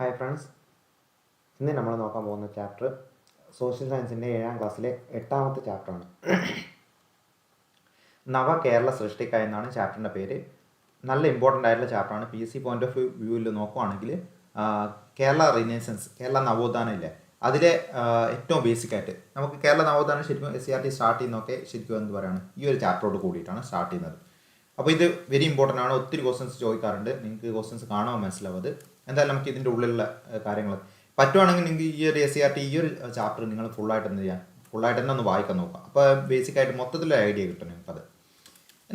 Hi friends ഇന്ന് നമ്മൾ നോക്കാൻ പോകുന്ന ചാപ്റ്റർ സോഷ്യൽ സയൻസിന്റെ ഏഴാം ക്ലാസ്സിലെ എട്ടാമത്തെ ചാപ്റ്ററാണ് നവ കേരള സൃഷ്ടിക്ക എന്നാണ് ചാപ്റ്ററിന്റെ പേര്. നല്ല ഇമ്പോർട്ടന്റ് ആയിട്ടുള്ള ചാപ്റ്ററാണ് പി സി പോയിന്റ് ഓഫ് വ്യൂവിൽ നോക്കുവാണെങ്കിൽ കേരള റിനേസൻസ് കേരള നവോത്ഥാനം ഇല്ലേ? അതിലെ ഏറ്റവും ബേസിക് ആയിട്ട് നമുക്ക് കേരള നവോത്ഥാനം ശരിക്കും S C R T start ചെയ്യുന്നൊക്കെ ശരിക്കും എന്ത് പറയുകയാണ് ഈ ഒരു ചാപ്റ്ററോട് കൂടിയിട്ടാണ് സ്റ്റാർട്ട് ചെയ്യുന്നത്. അപ്പോൾ ഇത് വെരി ഇമ്പോർട്ടന്റ് ആണ്. ഒത്തിരി ക്വസ്റ്റൻസ് ചോദിക്കാറുണ്ട്. നിങ്ങൾക്ക് ക്വസ്റ്റൻസ് കാണുമ്പോൾ മനസ്സിലാവും അത്. എന്തായാലും നമുക്ക് ഇതിന്റെ ഉള്ളിലുള്ള കാര്യങ്ങൾ പറ്റുവാണെങ്കിൽ നിങ്ങൾക്ക് ഈ ഒരു എസ് സി ആർ ടി ഈ ഒരു ചാപ്റ്റർ നിങ്ങൾ ഫുള്ളായിട്ട് എന്ത് ചെയ്യാം? ഫുള്ളായിട്ട് തന്നെ ഒന്ന് വായിക്കാൻ നോക്കാം. അപ്പോൾ ബേസിക് ആയിട്ട് മൊത്തത്തിലൊരു ഐഡിയ കിട്ടും നിങ്ങൾക്കത്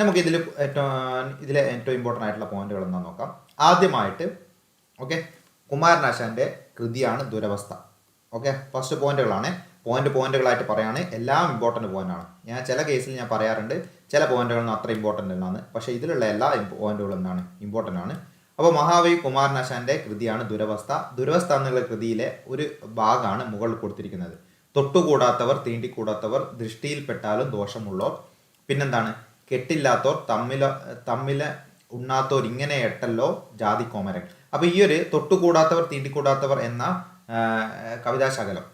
നമുക്ക് ഇതിൽ ഏറ്റവും ഇതിലെ ഏറ്റവും ഇമ്പോർട്ടന്റ് ആയിട്ടുള്ള പോയിന്റുകൾ എന്താ നോക്കാം? ആദ്യമായിട്ട് ഓക്കെ കുമാരനാശാന്റെ കൃതിയാണ് ദുരവസ്ഥ. ഓക്കെ ഫസ്റ്റ് പോയിന്റുകളാണ് പോയിന്റ് പോയിന്റുകളായിട്ട് പറയുകയാണ് എല്ലാം ഇമ്പോർട്ടന്റ് പോയിന്റാണ് ഞാൻ ചില കേസിൽ ഞാൻ പറയാറുണ്ട് ചില പോയിന്റുകളൊന്നും അത്ര ഇമ്പോർട്ടന്റ് അല്ലാന്ന്. പക്ഷേ ഇതിലുള്ള എല്ലാ പോയിന്റുകളും എന്താണ്? ഇമ്പോർട്ടന്റ് ആണ്. അപ്പോൾ മഹാവി കുമാരനാശാന്റെ കൃതിയാണ് ദുരവസ്ഥ. ദുരവസ്ഥ എന്നുള്ള കൃതിയിലെ ഒരു ഭാഗമാണ് മുകളിൽ കൊടുത്തിരിക്കുന്നത്. തൊട്ടുകൂടാത്തവർ തീണ്ടിക്കൂടാത്തവർ ദൃഷ്ടിയിൽപ്പെട്ടാലും ദോഷമുള്ളവർ. പിന്നെന്താണ്? കെട്ടില്ലാത്തവർ തമ്മില തമ്മില ഉണ്ണാത്തവർ ഇങ്ങനെ എട്ടല്ലോ ജാതി കോമരൻ അപ്പൊ ഈ ഒരു തൊട്ടുകൂടാത്തവർ തീണ്ടിക്കൂടാത്തവർ എന്ന കവിതാശകലം.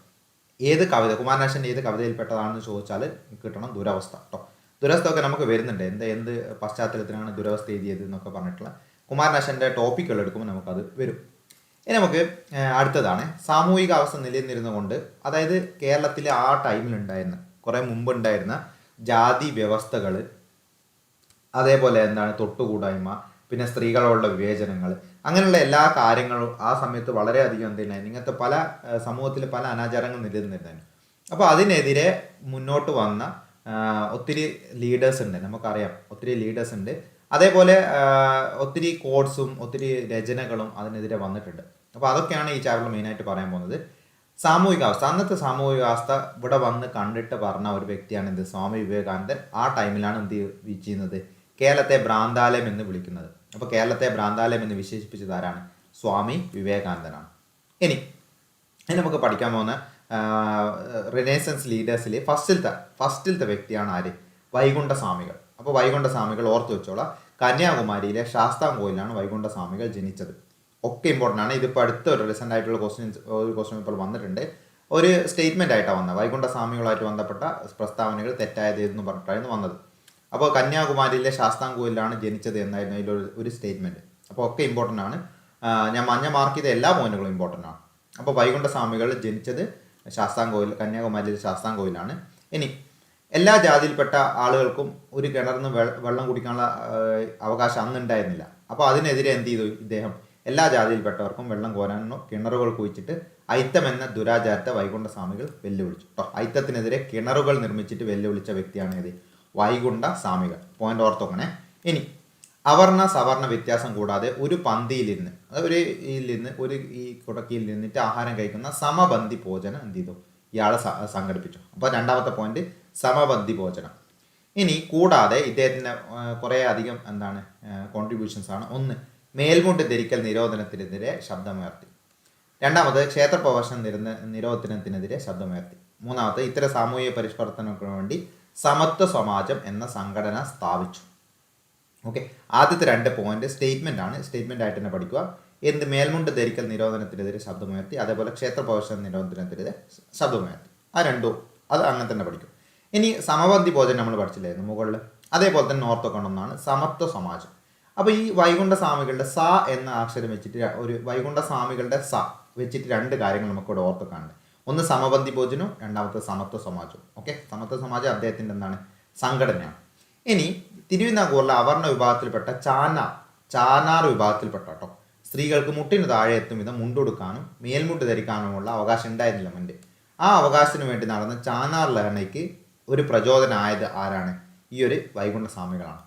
ഏത് കവിത കുമാരനാശൻ ഏത് കവിതയിൽപ്പെട്ടതാണെന്ന് ചോദിച്ചാൽ കിട്ടണം ദുരവസ്ഥ കേട്ടോ ദുരവസ്ഥ ഒക്കെ നമുക്ക് വരുന്നുണ്ട്. എന്ത് എന്ത് പശ്ചാത്തലത്തിലാണ് ദുരവസ്ഥ എഴുതിയത് എന്നൊക്കെ പറഞ്ഞിട്ടുള്ള കുമാരനാശന്റെ ടോപ്പിക്കുകൾ എടുക്കുമ്പോൾ നമുക്കത് വരും. ഇനി നമുക്ക് അടുത്തതാണ്. സാമൂഹിക അവസ്ഥ നിലനിന്നിരുന്നുകൊണ്ട് അതായത് കേരളത്തിലെ ആ ടൈമിലുണ്ടായിരുന്ന കുറേ മുമ്പുണ്ടായിരുന്ന ജാതി വ്യവസ്ഥകൾ അതേപോലെ എന്താണ് തൊട്ടുകൂടായ്മ പിന്നെ സ്ത്രീകളോടുള്ള വിവേചനങ്ങൾ അങ്ങനെയുള്ള എല്ലാ കാര്യങ്ങളും ആ സമയത്ത് വളരെയധികം എന്തിനായിരുന്നു ഇങ്ങനത്തെ പല സമൂഹത്തിൽ പല അനാചാരങ്ങൾ നിലനിന്നിരുന്നു അപ്പോൾ അതിനെതിരെ മുന്നോട്ട് വന്ന ഒത്തിരി ലീഡേഴ്സ് ഉണ്ട്. നമുക്കറിയാം ഒത്തിരി ലീഡേഴ്സ് ഉണ്ട്. അതേപോലെ ഒത്തിരി കോഡ്സും ഒത്തിരി രചനകളും അതിനെതിരെ വന്നിട്ടുണ്ട്. അപ്പോൾ അതൊക്കെയാണ് ഈ ചാപ്റ്റർ മെയിനായിട്ട് പറയാൻ പോകുന്നത്. സാമൂഹികാവസ്ഥ അന്നത്തെ സാമൂഹികാവസ്ഥ ഇവിടെ വന്ന് കണ്ടിട്ട് പറഞ്ഞ ഒരു വ്യക്തിയാണ് എന്ത്? സ്വാമി വിവേകാനന്ദൻ. ആ ടൈമിലാണ് എന്ത് ചെയ്യുന്നത്? കേരളത്തെ ഭ്രാന്താലയം എന്ന് വിളിക്കുന്നത്. അപ്പോൾ കേരളത്തെ ഭ്രാന്താലയം എന്ന് വിശേഷിപ്പിച്ചത് ആരാണ്? സ്വാമി വിവേകാനന്ദനാണ്. ഇനി ഇനി നമുക്ക് പഠിക്കാൻ പോകുന്ന റിനേസൻസ് ലീഡേഴ്സിലെ ഫസ്റ്റിലത്തെ ഫസ്റ്റിലത്തെ വ്യക്തിയാണ് ആര്? വൈകുണ്ഠ സ്വാമികൾ അപ്പോൾ വൈകുണ്ഠ സ്വാമികൾ ഓർത്ത് വെച്ചോളാം. കന്യാകുമാരിയിലെ ശാസ്താം ശാസ്താംകോയിലാണ് വൈകുണ്ഠ സ്വാമികൾ ജനിച്ചത്. ഒക്കെ ഇമ്പോർട്ടന്റ് ആണ്. ഇതിപ്പോൾ അടുത്ത ഒരു റീസെന്റ് ആയിട്ടുള്ള ക്വസ്റ്റ്യൻസ് ഒരു ക്വസ്റ്റ്യൻ ഇപ്പോൾ വന്നിട്ടുണ്ട്. ഒരു സ്റ്റേറ്റ്മെന്റ് ആയിട്ടാണ് വന്നത്. വൈകുണ്ഠ സ്വാമികളായിട്ട് ബന്ധപ്പെട്ട പ്രസ്താവനകൾ തെറ്റായത് എന്ന് പറഞ്ഞിട്ടായിരുന്നു വന്നത്. അപ്പോൾ കന്യാകുമാരിയിലെ ശാസ്താം ശാസ്താംകോയിലാണ് ജനിച്ചത് എന്നായിരുന്നു അതിലൊരു ഒരു സ്റ്റേറ്റ്മെന്റ് അപ്പോൾ ഒക്കെ ഇമ്പോർട്ടന്റ് ആണ്. ഞാൻ മഞ്ഞ മാർക്ക് ചെയ്ത എല്ലാ പോയിന്റുകളും ഇമ്പോർട്ടന്റ് ആണ്. അപ്പോൾ വൈകുണ്ഠ സ്വാമികൾ ജനിച്ചത് ശാസ്താം ശാസ്താംകോയിൽ കന്യാകുമാരിയിലെ ശാസ്താം ശാസ്താംകോയിലാണ് ഇനി എല്ലാ ജാതിയിൽപ്പെട്ട ആളുകൾക്കും ഒരു കിണറിന്ന് വെ- വെള്ളം കുടിക്കാനുള്ള അവകാശം അന്ന് ഉണ്ടായിരുന്നില്ല. അപ്പോൾ അതിനെതിരെ എന്ത് ചെയ്തു ഇദ്ദേഹം? എല്ലാ ജാതിയിൽപ്പെട്ടവർക്കും വെള്ളം കോരാനോ കിണറുകൾ കുഴിച്ചിട്ട് ഐത്തം എന്ന ദുരാചാരത്തെ വൈകുണ്ഠ സ്വാമികൾ വെല്ലുവിളിച്ചു. കേട്ടോ ഐത്തത്തിനെതിരെ കിണറുകൾ നിർമ്മിച്ചിട്ട് വെല്ലുവിളിച്ച വ്യക്തിയാണ് ഇത് വൈകുണ്ഠ സ്വാമികൾ. പോയിന്റ് ഓർത്തോക്കണേ. ഇനി അവർണ സവർണ വ്യത്യാസം കൂടാതെ ഒരു പന്തിയിലിരുന്ന് ഒരു ഇതിലിരുന്ന് ഒരു ഈ കുടക്കിയിൽ നിന്നിട്ട് ആഹാരം കഴിക്കുന്ന സമപന്തി ഭോജനം എന്ത് ചെയ്തു? ഇയാളെ സംഘടിപ്പിച്ചു. അപ്പോൾ രണ്ടാമത്തെ പോയിന്റ് സമപന്തി ഭോജനം ഇനി കൂടാതെ ഇദ്ദേഹത്തിന്റെ കുറേ അധികം എന്താണ് കോൺട്രിബ്യൂഷൻസ് ആണ്. ഒന്ന് മേൽമുണ്ട് ധരിക്കൽ നിരോധനത്തിനെതിരെ ശബ്ദമുയർത്തി. രണ്ടാമത് ക്ഷേത്ര പ്രവേശനം നിരോധനത്തിനെതിരെ ശബ്ദമുയർത്തി. മൂന്നാമത് ഇത്തരം സാമൂഹിക പരിഷ്കർത്തനങ്ങൾക്ക് വേണ്ടി സമത്വ സമാജം എന്ന സംഘടന സ്ഥാപിച്ചു. ഓക്കെ? ആദ്യത്തെ രണ്ട് പോയിന്റ് സ്റ്റേറ്റ്മെന്റ് ആണ്. സ്റ്റേറ്റ്മെന്റ് ആയിട്ട് തന്നെ പഠിക്കുക. എന്ത് മേൽമുണ്ട് ധരിക്കൽ നിരോധനത്തിനെതിരെ ശബ്ദമുയർത്തി അതേപോലെ ക്ഷേത്ര പ്രവേശന നിരോധനത്തിനെതിരെ ശബ്ദമുയർത്തി. ആ രണ്ടും അത് അങ്ങനെ തന്നെ പഠിക്കും. ഇനി സമപന്തി ഭോജനം നമ്മൾ പഠിച്ചില്ലായിരുന്നു മുകളിൽ അതേപോലെ തന്നെ നോർത്ത് ഓർത്തോക്കണമെന്നാണ് സമത്വ സമാജം. അപ്പോൾ ഈ വൈകുണ്ഠ സ്വാമികളുടെ സ എന്ന അക്ഷരം വെച്ചിട്ട് ഒരു വൈകുണ്ഠ സ്വാമികളുടെ സ വെച്ചിട്ട് രണ്ട് കാര്യങ്ങൾ നമുക്കിവിടെ കാണുന്നത് ഒന്ന് സമപന്തി ഭോജനവും രണ്ടാമത്തെ സമത്വ സമാജവും. ഓക്കെ? സമത്വ സമാജം അദ്ദേഹത്തിന്റെ എന്താണ്? സംഘടനയാണ്. ഇനി തിരുവിതാംകൂറിലെ അവർണ വിഭാഗത്തിൽപ്പെട്ട ചാനാർ ചാനാർ വിഭാഗത്തിൽപ്പെട്ട കേട്ടോ. സ്ത്രീകൾക്ക് മുട്ടിന് താഴെ എത്തും വിധം മുണ്ടുടുക്കാനും മേൽമുട്ട് ധരിക്കാനുമുള്ള അവകാശം ഉണ്ടായിരുന്നില്ല മുൻപ്. ആ അവകാശത്തിന് വേണ്ടി നടന്ന ചാനാർ ലഹണയ്ക്ക് ഒരു പ്രചോദനമായത് ആരാണ്? ഈ ഒരു വൈകുണ്ഠ സ്വാമികളാണ്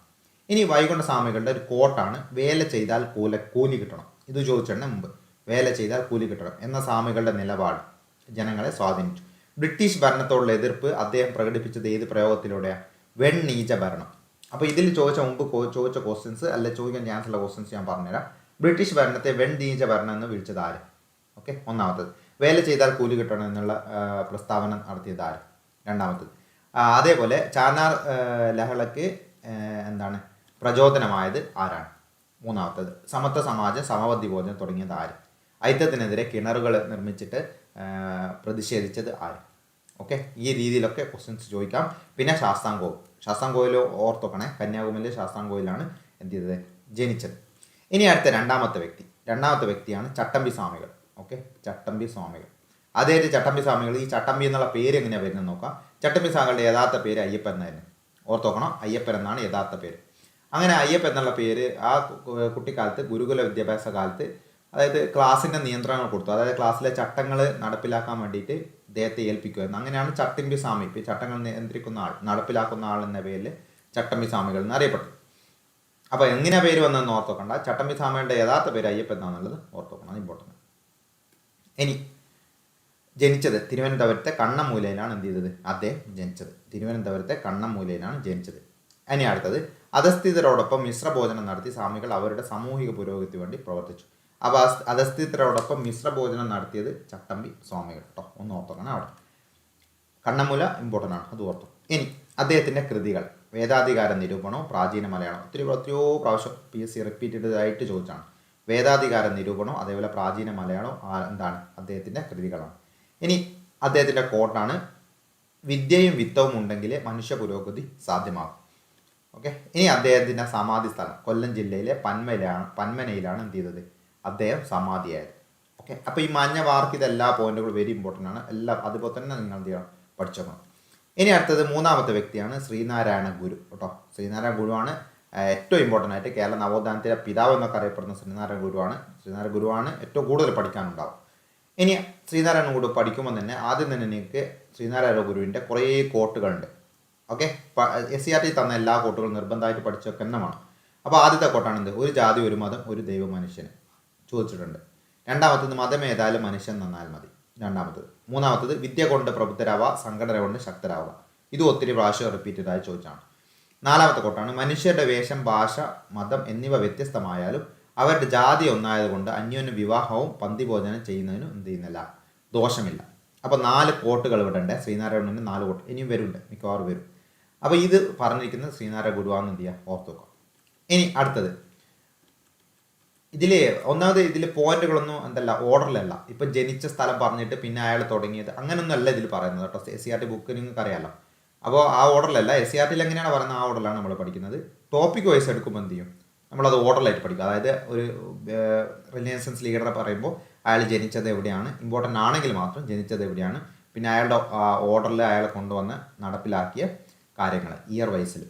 ഇനി വൈകുണ്ഠ സ്വാമികളുടെ ഒരു കോട്ടാണ് വേല ചെയ്താൽ കൂല കൂലി കിട്ടണം. ഇത് ചോദിച്ചിട്ടുണ്ട് മുമ്പ് വേല ചെയ്താൽ കൂലി കിട്ടണം എന്ന സ്വാമികളുടെ നിലപാട് ജനങ്ങളെ സ്വാധീനിച്ചു. ബ്രിട്ടീഷ് ഭരണത്തോടുള്ള എതിർപ്പ് അദ്ദേഹം പ്രകടിപ്പിച്ചത് ഏത് പ്രയോഗത്തിലൂടെയാണ് വെണ്ണീച ഭരണം. അപ്പോൾ ഇതിൽ ചോദിച്ച മുമ്പ് ചോദിച്ച ക്വസ്റ്റ്യൻസ് അല്ലെ ചോദിക്കാൻ ചാൻസ് ഉള്ള ക്വസ്റ്റ്യൻസ് ഞാൻ പറഞ്ഞുതരാം. ബ്രിട്ടീഷ് ഭരണത്തെ വെണ്ണീച ഭരണം എന്ന് വിളിച്ചത് ആര്? ഓക്കെ ഒന്നാമത്തത്. വേല ചെയ്താൽ കൂലി കിട്ടണം എന്നുള്ള പ്രസ്താവന നടത്തിയത് ആര്? രണ്ടാമത്തത്. അതേപോലെ ചാനാർ ലഹളയ്ക്ക് എന്താണ് പ്രചോദനമായത് ആരാണ്? മൂന്നാമത്തത് സമത്വ സമാജം സമവദ്ധി ബോധനം തുടങ്ങിയത് ആര്? ഐത്തത്തിനെതിരെ കിണറുകൾ നിർമ്മിച്ചിട്ട് പ്രതിഷേധിച്ചത് ആര്? ഓക്കെ ഈ രീതിയിലൊക്കെ ക്വസ്റ്റ്യൻസ് ചോദിക്കാം. പിന്നെ ശാസ്താംകോവിൽ. ശാസ്താംകോവിൽ ഓർത്തോക്കണേ കന്യാകുമാരിയിലെ ശാസ്താംകോവിലാണ് എന്ത് ചെയ്തത്? ജനിച്ചത്. ഇനി അടുത്ത രണ്ടാമത്തെ വ്യക്തി. രണ്ടാമത്തെ വ്യക്തിയാണ് ചട്ടമ്പി സ്വാമികൾ. ഓക്കെ ചട്ടമ്പി സ്വാമികൾ. അതേ ചട്ടമ്പി സ്വാമികൾ? ഈ ചട്ടമ്പി എന്നുള്ള പേര് എങ്ങനെയാണ് വരുന്നത് നോക്കാം. ചട്ടമ്പി സ്വാമികളുടെ യഥാർത്ഥ പേര് അയ്യപ്പൻ എന്നായിരുന്നു. ഓർത്തോക്കണം അയ്യപ്പൻ എന്നാണ് യഥാർത്ഥ പേര്. അങ്ങനെ അയ്യപ്പൻ എന്നുള്ള പേര് ആ കുട്ടിക്കാലത്ത് ഗുരുകുല വിദ്യാഭ്യാസ കാലത്ത് അതായത് ക്ലാസ്സിന്റെ നിയന്ത്രണങ്ങൾ കൊടുത്തു. അതായത് ക്ലാസ്സിലെ ചട്ടങ്ങൾ നടപ്പിലാക്കാൻ വേണ്ടിയിട്ട് ഇദ്ദേഹത്തെ ഏൽപ്പിക്കുമായിരുന്നു. അങ്ങനെയാണ് ചട്ടമ്പി സ്വാമി ഇപ്പോൾ ചട്ടങ്ങൾ നിയന്ത്രിക്കുന്ന ആൾ നടപ്പിലാക്കുന്ന ആൾ എന്ന പേരിൽ ചട്ടമ്പി സ്വാമികൾ എന്നറിയപ്പെട്ടു. അപ്പോൾ എങ്ങനെ പേര് വന്നതെന്ന് ഓർത്തോക്കണ്ട. ചട്ടമ്പി സ്വാമിയുടെ യഥാർത്ഥ പേര് അയ്യപ്പൻ എന്നാണുള്ളത് ഓർത്തോക്കണം ഇമ്പോർട്ടന്റ് ഇനി ജനിച്ചത്? തിരുവനന്തപുരത്തെ കണ്ണമൂലയിലാണ് എന്ത് ചെയ്തത്? അദ്ദേഹം ജനിച്ചത്. തിരുവനന്തപുരത്തെ കണ്ണമൂലയിലാണ് ജനിച്ചത്. ഇനി അടുത്തത് അധസ്ഥിതരോടൊപ്പം മിശ്രഭോജനം നടത്തി സ്വാമികൾ അവരുടെ സാമൂഹിക പുരോഗതിക്ക് വേണ്ടി പ്രവർത്തിച്ചു. അപ്പോൾ അധസ്ഥിതരോടൊപ്പം മിശ്രഭോജനം നടത്തിയത് ചട്ടമ്പി സ്വാമികൾ കേട്ടോ ഒന്ന് ഓർത്തോക്കണം അവിടെ. കണ്ണമൂല ഇമ്പോർട്ടന്റ് ആണ് അത് ഓർത്തു. ഇനി അദ്ദേഹത്തിന്റെ കൃതികൾ. വേദാധികാര നിരൂപണവും പ്രാചീന മലയാളം ഒത്തിരി എത്രയോ പ്രാവശ്യം പി എസ് സി റിപ്പീറ്റഡ് ആയിട്ട് ചോദിച്ചാണ്. വേദാധികാര നിരൂപണവും അതേപോലെ പ്രാചീന മലയാളവും എന്താണ്? അദ്ദേഹത്തിന്റെ കൃതികളാണ്. ഇനി അദ്ദേഹത്തിന്റെ കോട്ടാണ് വിദ്യയും വിത്തവും ഉണ്ടെങ്കിൽ മനുഷ്യ പുരോഗതി സാധ്യമാകും. ഓക്കെ? ഇനി അദ്ദേഹത്തിന്റെ സമാധി സ്ഥലം കൊല്ലം ജില്ലയിലെ പന്മയിലാണ് പന്മനയിലാണ് എന്ത് ചെയ്തത്? അദ്ദേഹം സമാധിയായത്. ഓക്കെ? അപ്പോൾ ഈ മഞ്ഞ വാർക്ക് ഇത് എല്ലാ പോയിന്റുകളും വെരി ഇമ്പോർട്ടന്റ് ആണ്. എല്ലാം അതുപോലെ തന്നെ നിങ്ങൾ എന്ത് ചെയ്യണം? പഠിച്ചോക്കണം. ഇനി അടുത്തത് മൂന്നാമത്തെ വ്യക്തിയാണ് ശ്രീനാരായണ ഗുരു കേട്ടോ. ശ്രീനാരായണ ഗുരുവാണ് ഏറ്റവും ഇമ്പോർട്ടന്റ് ആയിട്ട് കേരള നവോത്ഥാനത്തിലെ പിതാവ് എന്നൊക്കെ അറിയപ്പെടുന്ന ശ്രീനാരായണ ഗുരുവാണ്. ശ്രീനാരായണ ഗുരുവാണ് ഏറ്റവും കൂടുതൽ പഠിക്കാനുണ്ടാവും ഇനി ശ്രീനാരായണ ഗുരു പഠിക്കുമ്പോൾ തന്നെ ആദ്യം തന്നെ നിങ്ങൾക്ക് ശ്രീനാരായണ ഗുരുവിന്റെ കുറേ കോട്ടുകളുണ്ട്. Okay? S C R T തന്ന എല്ലാ കോട്ടുകളും നിർബന്ധമായിട്ട് പഠിച്ചൊക്കെ തന്നെ വേണം അപ്പോൾ ആദ്യത്തെ കോട്ടാണ് എന്ത്? ഒരു ജാതി ഒരു മതം ഒരു ദൈവ മനുഷ്യന് ചോദിച്ചിട്ടുണ്ട്. രണ്ടാമത്തത് മതം ഏതായാലും മനുഷ്യൻ നന്നാൽ മതി. രണ്ടാമത്തത്. മൂന്നാമത്തത് വിദ്യ കൊണ്ട് പ്രബുദ്ധരാവുക സംഘടന കൊണ്ട് ശക്തരാവുക ഇത് ഒത്തിരി പ്രാവശ്യം റിപ്പീറ്റഡായി ചോദിച്ചാണ്. നാലാമത്തെ കോട്ടാണ് മനുഷ്യരുടെ വേഷം ഭാഷ മതം എന്നിവ വ്യത്യസ്തമായാലും അവരുടെ ജാതി ഒന്നായതുകൊണ്ട് അന്യോന്യ വിവാഹവും പന്തിഭോജനം ചെയ്യുന്നതിനും എന്ത് ചെയ്യുന്നില്ല. ദോഷമില്ല. അപ്പോൾ നാല് കോട്ടുകൾ ഇവിടെ ഉണ്ട്. ശ്രീനാരായണന് നാല് കോട്ട്. ഇനിയും വരുന്നുണ്ട് മിക്കവാറും വരും. അപ്പോൾ ഇത് പറഞ്ഞിരിക്കുന്നത് ശ്രീനാരായണ ഗുരുവാന്ന് എന്ത് ചെയ്യുക? ഓർത്ത് ഇനി അടുത്തത്. ഇതിൽ ഒന്നാമത് ഇതിൽ പോയിന്റുകളൊന്നും എന്തല്ല ഓർഡറിലല്ല. ഇപ്പം ജനിച്ച സ്ഥലം പറഞ്ഞിട്ട് പിന്നെ അയാൾ തുടങ്ങിയത്. അങ്ങനെയൊന്നും അല്ല ഇതിൽ പറയുന്നത് കേട്ടോ. S C R T book നിങ്ങൾക്ക് അറിയാമല്ലോ അപ്പോൾ ആ ഓർഡറിലല്ല എസ് സി ആർ ടിയിൽ എങ്ങനെയാണ് പറയുന്നത്? ആ ഓർഡറിലാണ് നമ്മൾ പഠിക്കുന്നത്. ടോപ്പിക് വൈസ് എടുക്കുമ്പോൾ എന്ത് ചെയ്യും? നമ്മളത് ഓർഡറിലായിട്ട് പഠിക്കും. അതായത് ഒരു റിലയൻസൻസ് ലീഡറെ പറയുമ്പോൾ അയാൾ ജനിച്ചത് എവിടെയാണ്? ഇമ്പോർട്ടന്റ് ആണെങ്കിൽ മാത്രം ജനിച്ചത് എവിടെയാണ്? പിന്നെ അയാളുടെ ഓർഡറിൽ അയാളെ കൊണ്ടുവന്ന് നടപ്പിലാക്കിയ കാര്യങ്ങൾ ഇയർ വൈസിൽ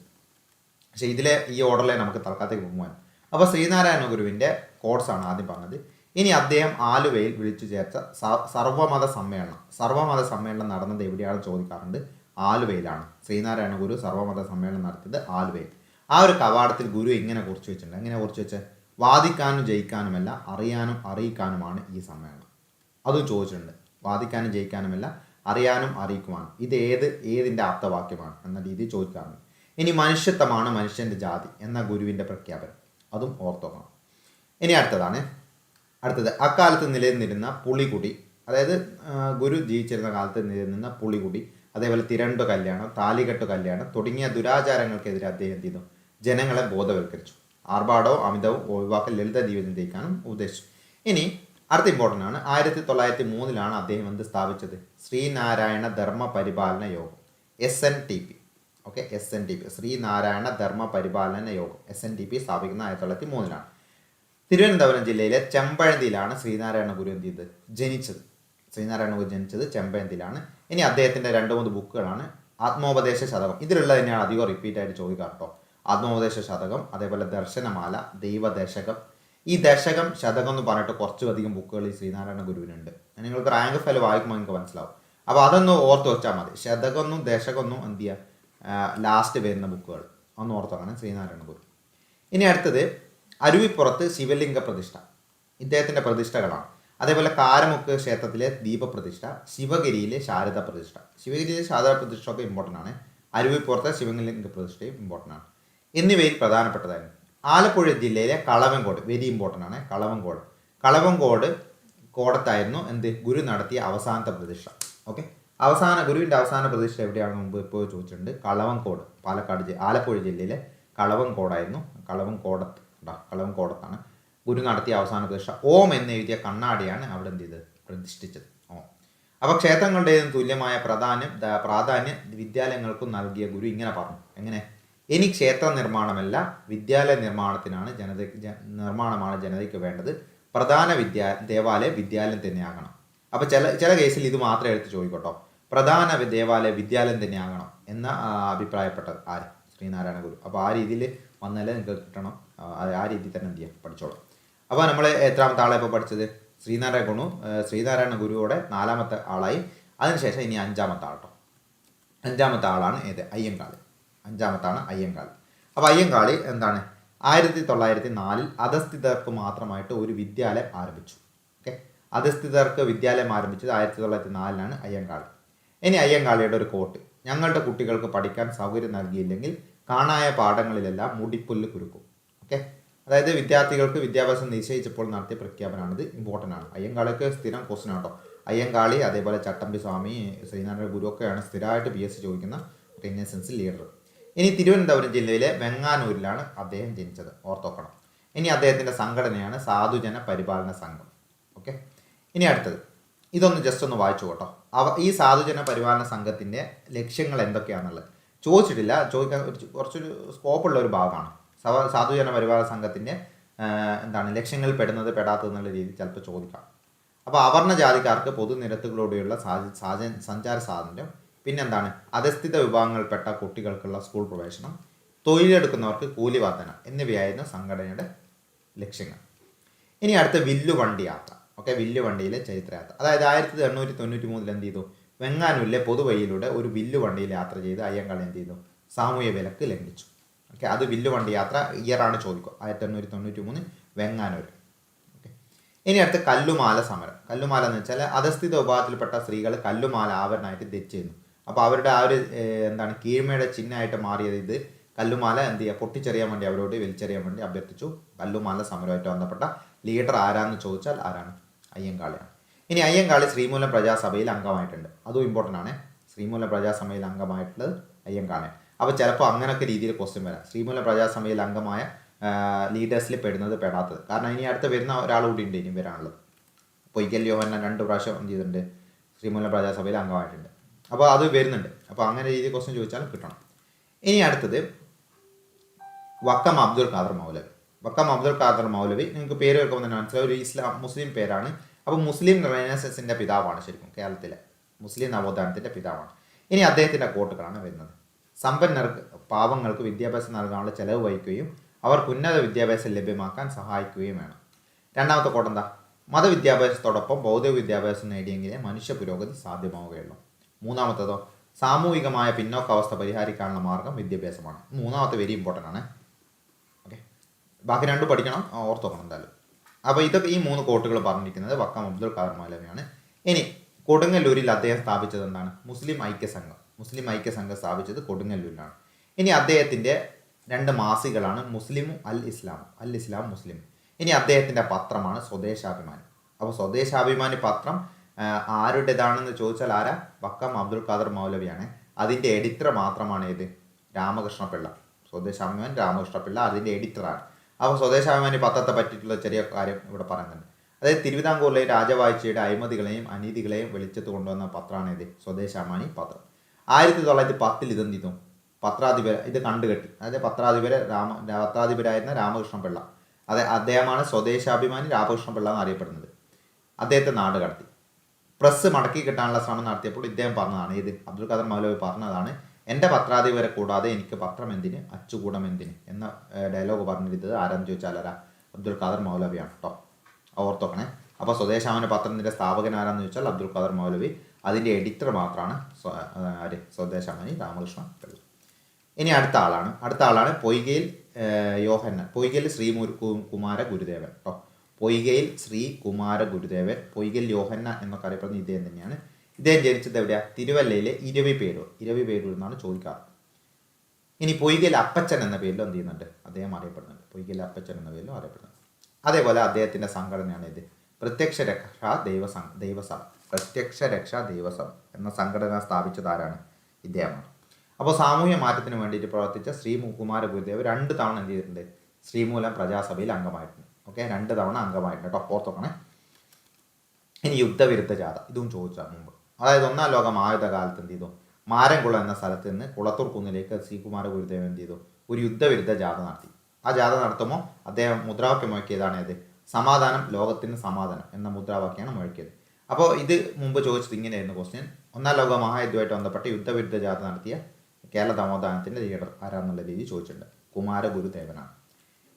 പക്ഷേ ഇതിലെ ഈ ഓർഡറിലെ നമുക്ക് തൽക്കാലത്തേക്ക് പോകുവാൻ അപ്പോൾ ശ്രീനാരായണ ഗുരുവിന്റെ കോഴ്സാണ് ആദ്യം പറഞ്ഞത്. ഇനി അദ്ദേഹം ആലുവയിൽ വിളിച്ചു ചേർത്ത സ- സർവമത സമ്മേളനം. സർവമത സമ്മേളനം നടന്നത് എവിടെയാണെന്ന് ചോദിക്കാറുണ്ട്? ആലുവയിലാണ്. ശ്രീനാരായണ ഗുരു സർവമത സമ്മേളനം നടത്തിയത് ആലുവയിൽ. ആ ഒരു കവാടത്തിൽ ഗുരു ഇങ്ങനെ കുറിച്ച് വെച്ചിട്ടുണ്ട്. എങ്ങനെ കുറിച്ച് വെച്ച്? വാദിക്കാനും ജയിക്കാനുമല്ല അറിയാനും അറിയിക്കാനുമാണ് ഈ സമ്മേളനം. അതും ചോദിച്ചിട്ടുണ്ട്. വാദിക്കാനും ജയിക്കാനുമല്ല അറിയാനും അറിയിക്കുവാനും ഇത് ഏത് ഏതിന്റെ ആപ്തവാക്യമാണ് എന്ന രീതിയിൽ ചോദിക്കാറുണ്ട്. ഇനി മനുഷ്യത്വമാണ് മനുഷ്യന്റെ ജാതി എന്ന ഗുരുവിന്റെ പ്രഖ്യാപനം. അതും ഓർത്തോക്കണം. ഇനി അടുത്തതാണ്. അടുത്തത് അക്കാലത്ത് നിലനിന്നിരുന്ന പുളികുടി അതായത് ഗുരു ജീവിച്ചിരുന്ന കാലത്ത് നിലനിന്ന പുളികുടി അതേപോലെ തിരണ്ടു കല്യാണം താലികെട്ട് കല്യാണം തുടങ്ങിയ ദുരാചാരങ്ങൾക്കെതിരെ അദ്ദേഹം ചെയ്തു? ജനങ്ങളെ ബോധവൽക്കരിച്ചു. ആർഭാടവും അമിതവും ഒഴിവാക്കൽ ലളിത ജീവിതത്തിലേക്കാണ് ഉദ്ദേശിച്ചു ഇനി അടുത്ത ഇമ്പോർട്ടന്റ് ആണ്. ആയിരത്തി തൊള്ളായിരത്തി മൂന്നിലാണ് അദ്ദേഹം എന്ത് സ്ഥാപിച്ചത്? Sreenarayana Dharma Paripalana Yogam. S N T P okay S N T P Sreenarayana Dharma Paripalana Yogam. S N T P സ്ഥാപിക്കുന്ന ആയിരത്തി തൊള്ളായിരത്തി മൂന്നിലാണ് തിരുവനന്തപുരം ജില്ലയിലെ ചെമ്പഴന്തിയിലാണ് ശ്രീനാരായണ ഗുരു എന്ത് ചെയ്തത്? ജനിച്ചത്. ശ്രീനാരായണ ഗുരു ജനിച്ചത് ചെമ്പഴന്തിയിലാണ്. ഇനി അദ്ദേഹത്തിന്റെ രണ്ട് മൂന്ന് ബുക്കുകളാണ് ആത്മോപദേശ ശതകം. ഇതിലുള്ള തന്നെയാണ് അധികം റിപ്പീറ്റ് ആയിട്ട് കേട്ടോ ആത്മോപദേശ ശതകം അതേപോലെ ദർശനമാല ദൈവദശകം. ഈ ദശകം ശതകം എന്ന് പറഞ്ഞിട്ട് കുറച്ചധികം ബുക്കുകൾ ഈ ശ്രീനാരായണ ഗുരുവിനുണ്ട്. നിങ്ങൾക്ക് റാങ്ക് ഫയൽ വായിക്കുമ്പോൾ നിങ്ങൾക്ക് മനസ്സിലാവും. അപ്പോൾ അതൊന്ന് ഓർത്ത് വെച്ചാൽ മതി. ശതകമൊന്നും ദശകമൊന്നും എന്ത് ചെയ്യുക ലാസ്റ്റ് വരുന്ന ബുക്കുകൾ. ഒന്ന് ഓർത്ത് വെക്കണം. ശ്രീനാരായണ ഗുരു. ഇനി അടുത്തത് അരുവിപ്പുറത്ത് ശിവലിംഗ പ്രതിഷ്ഠ. ഇദ്ദേഹത്തിന്റെ പ്രതിഷ്ഠകളാണ്. അതേപോലെ കാരമുക്ക് ക്ഷേത്രത്തിലെ ദീപപ്രതിഷ്ഠ ശിവഗിരിയിലെ ശാരദ പ്രതിഷ്ഠ ശിവഗിരിയിലെ ശാരദ പ്രതിഷ്ഠ ഒക്കെ ഇമ്പോർട്ടന്റ് ആണ്. അരുവിപ്പുറത്തെ ശിവലിംഗ പ്രതിഷ്ഠയും ഇമ്പോർട്ടന്റ് ആണ്. എന്നിവയിൽ പ്രധാനപ്പെട്ടതായിരുന്നു. ആലപ്പുഴ ജില്ലയിലെ കളവങ്കോട് വെരി ഇമ്പോർട്ടന്റ് ആണ് കളവങ്കോട് കളവങ്കോട് കോടത്തായിരുന്നു എന്ത്? ഗുരു നടത്തിയ അവസാനത്തെ പ്രതിഷ്ഠ. ഓക്കെ അവസാന ഗുരുവിന്റെ അവസാന പ്രതിഷ്ഠ എവിടെയാണ് മുമ്പ് ഇപ്പോൾ ചോദിച്ചിട്ടുണ്ട്. കളവങ്കോട് പാലക്കാട് ജില്ല ആലപ്പുഴ ജില്ലയിലെ കളവങ്കോടായിരുന്നു കളവങ്കോടത്ത് കളവങ്കോടത്താണ് ഗുരു നടത്തിയ അവസാന പ്രതിഷ്ഠ. ഓം എന്ന് എഴുതിയ കണ്ണാടിയാണ് അവിടെ എന്ത് ചെയ്തത്? പ്രതിഷ്ഠിച്ചത്. ഓം. അപ്പോൾ ക്ഷേത്രങ്ങളുടേതും തുല്യമായ പ്രാധാന്യം പ്രാധാന്യം വിദ്യാലയങ്ങൾക്കും നൽകിയ ഗുരു ഇങ്ങനെ പറഞ്ഞു. എങ്ങനെ? ഇനി ക്ഷേത്ര നിർമ്മാണമല്ല വിദ്യാലയ നിർമ്മാണത്തിനാണ് ജനത നിർമ്മാണമാണ് ജനതയ്ക്ക് വേണ്ടത്. പ്രധാന വിദ്യാ ദേവാലയ വിദ്യാലയം തന്നെയാകണം. അപ്പോൾ ചില ചില കേസിൽ ഇത് മാത്രം എടുത്ത് ചോദിക്കട്ടോ. പ്രധാന ദേവാലയ വിദ്യാലയം തന്നെയാകണം എന്ന അഭിപ്രായപ്പെട്ടത് ആര്? ശ്രീനാരായണ ഗുരു. അപ്പോൾ ആ രീതിയിൽ വന്നാലേ നിങ്ങൾക്ക് കിട്ടണം. ആ രീതിയിൽ തന്നെ എന്ത് ചെയ്യാം? പഠിച്ചോളാം. അപ്പോൾ നമ്മൾ എത്രാമത്തെ ആളെ ഇപ്പോൾ പഠിച്ചത്? ശ്രീനാരായണ ഗുണു ശ്രീനാരായണ ഗുരുവോടെ നാലാമത്തെ ആളായി. അതിനുശേഷം ഇനി അഞ്ചാമത്തെ ആളട്ടോ അഞ്ചാമത്തെ ആളാണ് ഏത്? അയ്യങ്കാളി. അഞ്ചാമത്താണ് അയ്യങ്കാളി. അപ്പോൾ അയ്യങ്കാളി എന്താണ്? ആയിരത്തി തൊള്ളായിരത്തി നാലിൽ അധസ്ഥിതർക്ക് മാത്രമായിട്ട് ഒരു വിദ്യാലയം ആരംഭിച്ചു. ഓക്കെ? അധസ്ഥിതർക്ക് വിദ്യാലയം ആരംഭിച്ചത് ആയിരത്തി തൊള്ളായിരത്തി നാലിലാണ് അയ്യങ്കാളി. ഇനി അയ്യങ്കാളിയുടെ ഒരു കോട്ട് ഞങ്ങളുടെ കുട്ടികൾക്ക് പഠിക്കാൻ സൗകര്യം നൽകിയില്ലെങ്കിൽ കാണായ പാഠങ്ങളിലെല്ലാം മുടിപ്പുല്ല് കുരുക്കും. ഓക്കെ? അതായത് വിദ്യാർത്ഥികൾക്ക് വിദ്യാഭ്യാസം നിശ്ചയിച്ചപ്പോൾ നടത്തിയ പ്രഖ്യാപനമാണിത്. ഇമ്പോർട്ടന്റ് ആണ്. അയ്യങ്കാളിക്ക് സ്ഥിരം ക്വസ്റ്റൻ ആട്ടോ അയ്യങ്കാളി അതേപോലെ ചട്ടമ്പി സ്വാമി ശ്രീനാരായണ ഗുരു ഒക്കെയാണ് സ്ഥിരമായിട്ട് പി എസ് സി ചോദിക്കുന്ന ഇന്നസെൻസ് ലീഡർ ഇനി തിരുവനന്തപുരം ജില്ലയിലെ വെങ്ങാനൂരിലാണ് അദ്ദേഹം ജനിച്ചത്. ഓർത്തോക്കണം. ഇനി അദ്ദേഹത്തിന്റെ സംഘടനയാണ് സാധുജന പരിപാലന സംഘം. ഓക്കെ? ഇനി അടുത്തത്. ഇതൊന്ന് ജസ്റ്റ് ഒന്ന് വായിച്ചു കേട്ടോ അവ ഈ സാധുജന പരിപാലന സംഘത്തിന്റെ ലക്ഷ്യങ്ങൾ എന്തൊക്കെയാണെന്നുള്ളത് ചോദിച്ചിട്ടില്ല. ചോദിക്കാൻ കുറച്ചൊരു സ്കോപ്പുള്ള ഒരു ഭാഗമാണ്. സാധുജന പരിപാലന സംഘത്തിന്റെ എന്താണ് ലക്ഷ്യങ്ങൾ പെടുന്നത് പെടാത്തത് എന്നുള്ള രീതിയിൽ ചിലപ്പോൾ ചോദിക്കാം. അപ്പോൾ അവർണ ജാതിക്കാർക്ക് പൊതുനിരത്തുകളോടെയുള്ള സാജ- സഞ്ചാര സ്വാതന്ത്ര്യം പിന്നെന്താണ്? അധസ്ഥിത വിഭാഗങ്ങളിൽപ്പെട്ട കുട്ടികൾക്കുള്ള സ്കൂൾ പ്രവേശനം തൊഴിലെടുക്കുന്നവർക്ക് കൂലി വർധന എന്നിവയായിരുന്നു സംഘടനയുടെ ലക്ഷ്യങ്ങൾ. ഇനി അടുത്ത വില്ലുവണ്ടി യാത്ര. ഓക്കെ വില്ലുവണ്ടിയിലെ ചരിത്രയാത്ര അതായത് ആയിരത്തി എണ്ണൂറ്റി തൊണ്ണൂറ്റി മൂന്നിൽ എന്ത് ചെയ്തു? വെങ്ങാനൂരിലെ പൊതുവഴിയിലൂടെ ഒരു വില്ലുവണ്ടിയിൽ യാത്ര ചെയ്ത് അയ്യങ്കാളി എന്ത് ചെയ്തു? സാമൂഹ്യ വിലക്ക് ലംഘിച്ചു. ഓക്കെ അത് വില്ലുവണ്ടി യാത്ര ഇയറാണ് ചോദിക്കുക. ആയിരത്തി എണ്ണൂറ്റി തൊണ്ണൂറ്റി മൂന്ന് വെങ്ങാനൂർ ഇനി അടുത്ത് കല്ലുമാല സമരം. കല്ലുമാല എന്ന് വെച്ചാൽ അധസ്ഥിത വിഭാഗത്തിൽപ്പെട്ട സ്ത്രീകൾ കല്ലുമാല ആവരണമായിട്ട് ധരിച്ചിരുന്നു. അപ്പോൾ അവരുടെ ആ ഒരു എന്താണ് കീഴ്മയുടെ ചിഹ്നമായിട്ട് മാറിയത് ഇത്. കല്ലുമാല എന്ത് ചെയ്യുക പൊട്ടിച്ചെറിയാൻ വേണ്ടി അവരോട് വലിച്ചെറിയാൻ വേണ്ടി അഭ്യർത്ഥിച്ചു. കല്ലുമാല സമരമായിട്ട് ബന്ധപ്പെട്ട ലീഡർ ആരാന്ന് ചോദിച്ചാൽ ആരാണ്? അയ്യങ്കാളിയാണ്. ഇനി അയ്യങ്കാളി ശ്രീമൂലം പ്രജാസഭയിൽ അംഗമായിട്ടുണ്ട്. അതും ഇമ്പോർട്ടന്റ് ആണ്. ശ്രീമൂലം പ്രജാസഭയിൽ അംഗമായിട്ടുള്ളത് അയ്യങ്കാളിയാണ് അപ്പോൾ ചിലപ്പോൾ അങ്ങനെയൊക്കെ രീതിയിൽ ക്വസ്റ്റ്യൻ വരാം. ശ്രീമൂലം പ്രജാസഭയിൽ അംഗമായ ലീഡേഴ്സിൽ പെടുന്നത് പെടാത്തത്. കാരണം ഇനി അടുത്ത് വരുന്ന ഒരാൾ കൂടി ഉണ്ട് ഇനി വരാനുള്ളത്. പൊയ്ക്കൽ യോഹന രണ്ട് പ്രാവശ്യം എന്ത് ചെയ്തിട്ടുണ്ട്? ശ്രീമൂലം പ്രജാസഭയിൽ അംഗമായിട്ടുണ്ട്. അപ്പോൾ അത് വരുന്നുണ്ട്. അപ്പോൾ അങ്ങനെ രീതിയിൽ ക്വസ്റ്റ്യൻ ചോദിച്ചാലും കിട്ടണം. ഇനി അടുത്തത് വക്കം അബ്ദുൽ ഖാദർ മൗലവി. വക്കം അബ്ദുൽ ഖാദർ മൗലവി നിങ്ങൾക്ക് പേര് കേൾക്കുമ്പോൾ തന്നെ മനസ്സിലാവും. ഒരു ഇസ്ലാം മുസ്ലിം പേരാണ്. അപ്പോൾ മുസ്ലിം റൈനസസിന്റെ പിതാവാണ് ശരിക്കും കേരളത്തിലെ. മുസ്ലിം നവോത്ഥാനത്തിന്റെ പിതാവാണ്. ഇനി അദ്ദേഹത്തിന്റെ കോട്ടുകളാണ് വരുന്നത്. സമ്പന്നർക്ക് പാവങ്ങൾക്ക് വിദ്യാഭ്യാസം നൽകാനുള്ള ചെലവ് വഹിക്കുകയും അവർക്ക് ഉന്നത വിദ്യാഭ്യാസം ലഭ്യമാക്കാൻ സഹായിക്കുകയും വേണം. രണ്ടാമത്തെ കോട്ട് എന്താ മതവിദ്യാഭ്യാസത്തോടൊപ്പം ഭൗതിക വിദ്യാഭ്യാസം നേടിയെങ്കിലേ മനുഷ്യ പുരോഗതി സാധ്യമാവുകയുള്ളൂ. മൂന്നാമത്തേതോ സാമൂഹികമായ പിന്നോക്ക അവസ്ഥ പരിഹരിക്കാനുള്ള മാർഗം വിദ്യാഭ്യാസമാണ്. മൂന്നാമത്തെ വെരി ഇമ്പോർട്ടന്റ് ആണ്. ഓക്കെ ബാക്കി രണ്ടും പഠിക്കണം. ഓർത്തോക്കണം എന്തായാലും. അപ്പോൾ ഇതൊക്കെ ഈ മൂന്ന് കോട്ടുകൾ പറഞ്ഞിരിക്കുന്നത് വക്കം അബ്ദുൽ ഖാദർ ഇനി കൊടുങ്ങല്ലൂരിൽ അദ്ദേഹം സ്ഥാപിച്ചത് എന്താണ്? മുസ്ലിം ഐക്യ സംഘം മുസ്ലിം ഐക്യ സംഘം സ്ഥാപിച്ചത് കൊടുങ്ങല്ലൂരിലാണ്. ഇനി അദ്ദേഹത്തിന്റെ രണ്ട് മാസികളാണ് മുസ്ലിമും അൽ ഇസ്ലാമും അൽ ഇസ്ലാം മുസ്ലിം. ഇനി അദ്ദേഹത്തിന്റെ പത്രമാണ് സ്വദേശാഭിമാനി. അപ്പോൾ സ്വദേശാഭിമാനി പത്രം ആരുടേതാണെന്ന് ചോദിച്ചാൽ ആരാ? വക്കം അബ്ദുൽ ഖാദർ മൗലവിയാണ്. അതിന്റെ എഡിറ്റർ മാത്രമാണ് ഏത് രാമകൃഷ്ണപിള്ള. സ്വദേശാഭിമാനി രാമകൃഷ്ണപിള്ള അതിന്റെ എഡിറ്ററാണ്. അപ്പോൾ സ്വദേശാഭിമാനി പത്രത്തെ പറ്റിയിട്ടുള്ള ചെറിയ കാര്യം ഇവിടെ പറയുന്നുണ്ട്. അതായത് തിരുവിതാംകൂറിലെ രാജവാഴ്ചയുടെ അഴിമതികളെയും അനീതികളെയും വെളിച്ചത്ത് കൊണ്ടുവന്ന പത്രമാണ് ഇത്. സ്വദേശാഭിമാനി പത്രം. ആയിരത്തി തൊള്ളായിരത്തി പത്തിൽ ഇതെന്ത് ചെയ്തു? പത്രാധിപർ ഇത് കണ്ടുകെട്ടി. അതായത് പത്രാധിപർ രാമ പത്രാധിപരായിരുന്ന രാമകൃഷ്ണപിള്ള. അതെ അദ്ദേഹമാണ് സ്വദേശാഭിമാനി രാമകൃഷ്ണപിള്ള എന്ന് അറിയപ്പെടുന്നത് അദ്ദേഹത്തെ നാട് കടത്തി. പ്രസ് മടക്കി കിട്ടാനുള്ള ശ്രമം നടത്തിയപ്പോൾ ഇദ്ദേഹം പറഞ്ഞതാണ് ഇത് അബ്ദുൽ ഖാദർ മൗലവി പറഞ്ഞതാണ് എന്റെ പത്രാധിപരെ കൂടാതെ എനിക്ക് പത്രം എന്തിന്? അച്ചുകൂടം എന്തിന്? എന്ന ഡയലോഗ് പറഞ്ഞിരുന്നത് ആരാന്ന് ചോദിച്ചാൽ ആരാ? അബ്ദുൽ ഖാദർ മൗലവിയാണ് കേട്ടോ ഓർത്തോക്കണേ. അപ്പോൾ സ്വദേശാമന പത്രത്തിന്റെ സ്ഥാപകൻ ആരാന്ന് ചോദിച്ചാൽ അബ്ദുൽ ഖാദർ മൗലവി. അതിന്റെ എഡിറ്റർ മാത്രമാണ് ആര്? സ്വദേശാമനി രാമകൃഷ്ണ പിള്ള ഇനി അടുത്ത ആളാണ്. അടുത്ത ആളാണ് പൊയ്കയിൽ യോഹന്ന യോഹന്നൻ. പൊയ്കയിൽ ശ്രീ കുമാര ഗുരുദേവൻ കേട്ടോ പൊയ്കയിൽ ശ്രീ കുമാര ഗുരുദേവൻ പൊയ്കൽ യോഹന്ന എന്നൊക്കെ അറിയപ്പെടുന്ന ഇദ്ദേഹം തന്നെയാണ്. ഇദ്ദേഹം ജനിച്ചത് എവിടെയാ? തിരുവല്ലയിലെ ഇരവി പേരൂർ ഇരവി പേരൂർ എന്നാണ് ചോദിക്കാറ്. ഇനി പൊയ്കൽ അപ്പച്ചൻ എന്ന പേരിലും എന്ത് ചെയ്യുന്നുണ്ട്? അദ്ദേഹം അറിയപ്പെടുന്നുണ്ട്. പൊയ്കൽ അപ്പച്ചൻ എന്ന പേരിലും അറിയപ്പെടുന്നുണ്ട്. അതേപോലെ അദ്ദേഹത്തിന്റെ സംഘടനയാണ് ഇത് പ്രത്യക്ഷ രക്ഷാ ദൈവസം ദൈവസഭ. പ്രത്യക്ഷ രക്ഷ ദൈവസഭ എന്ന സംഘടന സ്ഥാപിച്ചത് ആരാണ്? ഇദ്ദേഹമാണ്. അപ്പോൾ സാമൂഹ്യ മാറ്റത്തിന് വേണ്ടിയിട്ട് പ്രവർത്തിച്ച ശ്രീ കുമാര ഗുരുദേവ് രണ്ട് തവണ എന്ത് ചെയ്തിട്ടുണ്ട്? ശ്രീമൂലം പ്രജാസഭയിൽ അംഗമായിട്ടുണ്ട്. ഓക്കെ രണ്ട് തവണ അംഗമായിട്ടുണ്ട് കേട്ടോ. ഓർത്ത് നോക്കണേ ഇനി യുദ്ധവിരുദ്ധ ജാഥ. ഇതും ചോദിച്ചാൽ മുമ്പ്. അതായത് ഒന്നാം ലോക മഹായുദ്ധ കാലത്ത് എന്ത് ചെയ്തു? മാരംകുളം എന്ന സ്ഥലത്ത് നിന്ന് കുളത്തൂർ കുന്നിലേക്ക് ശ്രീകുമാര ഗുരുദേവൻ എന്ത് ചെയ്തു? ഒരു യുദ്ധവിരുദ്ധ ജാഥ നടത്തി. ആ ജാഥ നടത്തുമ്പോൾ അദ്ദേഹം മുദ്രാവാക്യം മുഴക്കിയതാണ് ഏത്? സമാധാനം ലോകത്തിന് സമാധാനം എന്ന മുദ്രാവാക്യമാണ് മുഴക്കിയത്. അപ്പോൾ ഇത് മുമ്പ് ചോദിച്ചത് ഇങ്ങനെയായിരുന്നു ക്വസ്റ്റ്യൻ ഒന്നാം ലോക മഹായുദ്ധമായിട്ട് ബന്ധപ്പെട്ട് യുദ്ധവിരുദ്ധ ജാഥ നടത്തിയ കേരള തമോദാനത്തിന്റെ ലീഡർ ആരാന്നുള്ള രീതി ചോദിച്ചിട്ടുണ്ട്. കുമാര ഗുരുദേവനാണ്.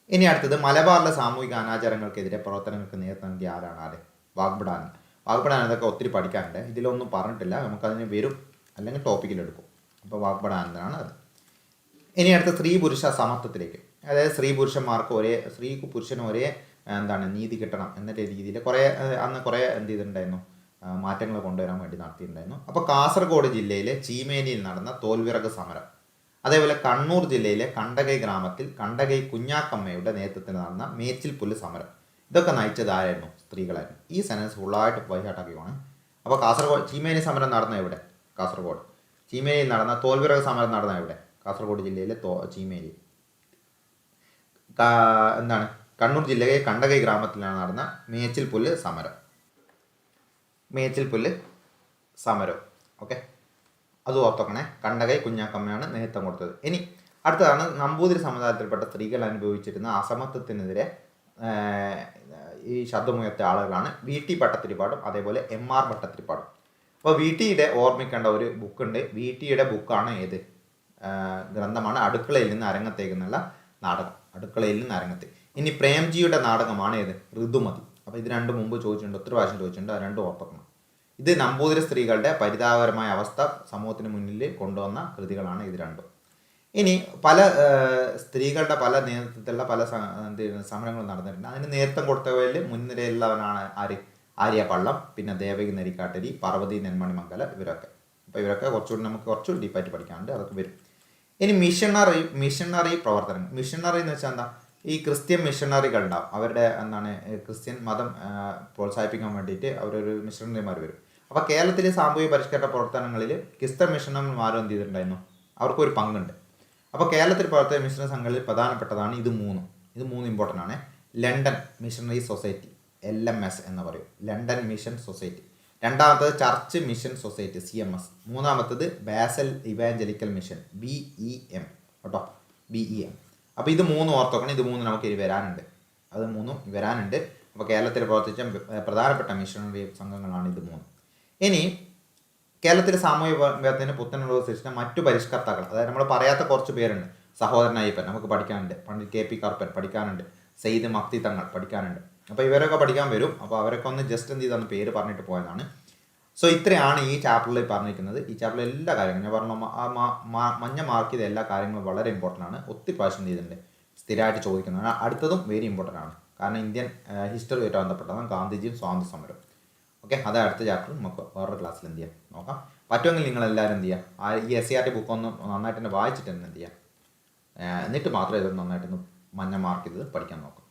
ഇനി അടുത്തത് മലബാറിലെ സാമൂഹിക അനാചാരങ്ങൾക്കെതിരെ പ്രവർത്തനങ്ങൾക്ക് നേതൃത്വം നൽകിയ ആരാണ് ആരെ? വാഗ്ബടാനൻ വാഗ്ബടാനൻ അതൊക്കെ ഒത്തിരി പഠിക്കാറുണ്ട് ഇതിലൊന്നും പറഞ്ഞിട്ടില്ല. നമുക്കതിന് വരും. അല്ലെങ്കിൽ ടോപ്പിക്കിലെടുക്കും അപ്പോൾ വാഗ്ബടാനന്ദനാണ് അത്. ഇനി അടുത്ത സ്ത്രീ പുരുഷ സമത്വത്തിലേക്ക്. അതായത് സ്ത്രീ പുരുഷന്മാർക്ക് ഒരേ സ്ത്രീ പുരുഷനും ഒരേ എന്താണ് നീതി കിട്ടണം എന്ന രീതിയിൽ കുറേ അന്ന് കുറേ എന്ത് ചെയ്തിട്ടുണ്ടായിരുന്നു? മാറ്റങ്ങൾ കൊണ്ടുവരാൻ വേണ്ടി നടത്തിയിട്ടുണ്ടായിരുന്നു. അപ്പോൾ കാസർഗോഡ് ജില്ലയിലെ ചീമേനിയിൽ നടന്ന തോൽവിറക് സമരം. അതേപോലെ കണ്ണൂർ ജില്ലയിലെ കണ്ടകൈ ഗ്രാമത്തിൽ കണ്ടകൈ കുഞ്ഞാക്കമ്മയുടെ നേതൃത്വത്തിൽ നടന്ന മേച്ചിൽ പുല്ല് സമരം. ഇതൊക്കെ നയിച്ചത് ആരായിരുന്നു? സ്ത്രീകളായിരുന്നു. ഈ സെനൻസ് ഫുള്ളായിട്ട് വൈകാട്ടാക്കിയാണ് അപ്പോൾ കാസർഗോഡ് ചീമേനി സമരം നടന്ന എവിടെ? കാസർഗോഡ്. ചീമേനിയിൽ നടന്ന തോൽവിറക സമരം നടന്ന എവിടെ? കാസർഗോഡ് ജില്ലയിലെ തോ ചീമേനി. എന്താണ്? കണ്ണൂർ ജില്ലയിലെ കണ്ടകൈ ഗ്രാമത്തിലാണ് നടന്ന മേച്ചിൽ പുല്ല് സമരം. മേച്ചിൽ പുല്ല് സമരം. ഓക്കെ? അത് ഓർത്തോക്കണേ. കണ്ടകൈ കുഞ്ഞാക്കമ്മയാണ് നേതൃത്വം കൊടുത്തത്. ഇനി അടുത്തതാണ് നമ്പൂതിരി സമുദായത്തിൽപ്പെട്ട സ്ത്രീകൾ അനുഭവിച്ചിരുന്ന അസമത്വത്തിനെതിരെ ഈ ശബ്ദമുയർത്തിയ ആളുകളാണ് വി ടി ഭട്ടത്തിരിപ്പാടും അതേപോലെ എം ആർ ഭട്ടത്തിരിപ്പാടും അപ്പോൾ വി ടിയുടെ ഓർമ്മിക്കേണ്ട ഒരു ബുക്കുണ്ട്. വി ടിയുടെ ബുക്കാണ് ഏത്? ഗ്രന്ഥമാണ് അടുക്കളയിൽ നിന്ന് അരങ്ങത്തേക്ക് എന്നുള്ള നാടകം. അടുക്കളയിൽ നിന്ന് അരങ്ങത്തേ. ഇനി പ്രേംജിയുടെ നാടകമാണ് ഏത്? ഋതുമതി. അപ്പോൾ ഇത് രണ്ട് മുമ്പ് ചോദിച്ചിട്ടുണ്ട് ഒത്തിരി പ്രാവശ്യം ചോദിച്ചിട്ടുണ്ട് അത് രണ്ടും ഓർത്തക്കണം. ഇത് നമ്പൂതിരി സ്ത്രീകളുടെ പരിതാപകരമായ അവസ്ഥ സമൂഹത്തിന് മുന്നിൽ കൊണ്ടുവന്ന കൃതികളാണ് ഇത് രണ്ടും. ഇനി പല സ്ത്രീകളുടെ പല നേതൃത്വത്തിലുള്ള പല സമരങ്ങൾ നടന്നിട്ടുണ്ട്. അതിന് നേതൃത്വം കൊടുത്തവരിൽ മുൻനിരയിലുള്ളവനാണ് ആര്? ആര്യ പള്ളം പിന്നെ ദേവകി നരിക്കാട്ടരി പാർവതി നെന്മണി മംഗല ഇവരൊക്കെ. അപ്പോൾ ഇവരൊക്കെ കുറച്ചുകൂടി നമുക്ക് കുറച്ചുകൂടി ഡീപ്പായിട്ട് പഠിക്കാനുണ്ട് അതൊക്കെ വരും. ഇനി മിഷണറി മിഷണറി പ്രവർത്തനങ്ങൾ. മിഷണറി എന്ന് വെച്ചാൽ എന്താ? ഈ ക്രിസ്ത്യൻ മിഷണറികൾ ഉണ്ടാവും അവരുടെ എന്താണ് ക്രിസ്ത്യൻ മതം പ്രോത്സാഹിപ്പിക്കാൻ വേണ്ടിയിട്ട് അവരൊരു മിഷണറിമാർ വരും. അപ്പോൾ കേരളത്തിലെ സാമൂഹിക പരിഷ്കരണ പ്രവർത്തനങ്ങളിൽ ക്രിസ്ത്യൻ മിഷണറിമാരും എന്ത് ചെയ്തിട്ടുണ്ടായിരുന്നു? അവർക്കൊരു പങ്കുണ്ട്. അപ്പോൾ കേരളത്തിൽ പ്രവർത്തന മിഷണറി സംഘങ്ങളിൽ പ്രധാനപ്പെട്ടതാണ് ഇത് മൂന്ന്. ഇത് മൂന്ന് ഇമ്പോർട്ടന്റ് ആണ്. London missionary society L M S എന്ന് പറയും. London mission society. രണ്ടാമത്തത് church mission society C M S. മൂന്നാമത്തത് Basel evangelical mission B E M. കേട്ടോ? B E M. അപ്പോൾ ഇത് മൂന്ന് ഓർത്തോക്കണം ഇത് മൂന്ന് നമുക്ക് ഇനി വരാനുണ്ട്. അത് മൂന്നും വരാനുണ്ട്. അപ്പോൾ കേരളത്തിൽ പ്രവർത്തിച്ച പ്രധാനപ്പെട്ട മിഷണറി സംഘങ്ങളാണ് ഇത് മൂന്ന്. ഇനി കേരളത്തിലെ സാമൂഹ്യ വിഭാഗത്തിന് പുത്തനുള്ള സൃഷ്ടിച്ച മറ്റു പരിഷ്കർത്താക്കൾ അതായത് നമ്മൾ പറയാത്ത കുറച്ച് പേരുണ്ട്. സഹോദരൻ അയ്യപ്പൻ നമുക്ക് പഠിക്കാനുണ്ട്. പണ്ഡിറ്റ് കെ പി കറുപ്പൻ പഠിക്കാനുണ്ട്. സെയ്ദ് മക്തി തങ്ങൾ പഠിക്കാനുണ്ട്. അപ്പോൾ ഇവരൊക്കെ പഠിക്കാൻ വരും. അപ്പോൾ അവരൊക്കെ ഒന്ന് ജസ്റ്റ് എന്ത് ചെയ്താന്ന് പേര് പറഞ്ഞിട്ട് പോയതാണ്. സോ ഇത്രയാണ് ഈ ചാപ്റ്ററിൽ പറഞ്ഞിരിക്കുന്നത്. ഈ ചാപ്റ്ററിൽ എല്ലാ കാര്യങ്ങളും ഞാൻ പറഞ്ഞു മഞ്ഞ മാർക്ക് ചെയ്ത എല്ലാ കാര്യങ്ങളും വളരെ ഇമ്പോർട്ടന്റ് ആണ്. ഒത്തിരി പ്രാവശ്യം ചെയ്തിട്ടുണ്ട്? സ്ഥിരമായിട്ട് ചോദിക്കുന്നതാണ്. അടുത്തതും വെരി ഇമ്പോർട്ടന്റ് ആണ്. കാരണം ഇന്ത്യൻ ഹിസ്റ്ററിയായിട്ട് ബന്ധപ്പെട്ടതാണ് ഗാന്ധിജിയും സ്വാതന്ത്ര്യ സമരവും ഓക്കെ അത് അടുത്ത ചാപ്റ്റർ നമുക്ക് വേറൊരു ക്ലാസ്സിൽ എന്ത് ചെയ്യാം നോക്കാം. പറ്റുമെങ്കിൽ നിങ്ങൾ എല്ലാവരും എന്ത് ചെയ്യുക ആ ഈ S C R T book ഒന്ന് നന്നായിട്ട് തന്നെ വായിച്ചിട്ട് തന്നെ എന്ത് ചെയ്യാം? എന്നിട്ട് മാത്രമേ ഇത് നന്നായിട്ടൊന്ന് മഞ്ഞ മാർക്ക് ചെയ്ത് പഠിക്കാൻ നോക്കാം.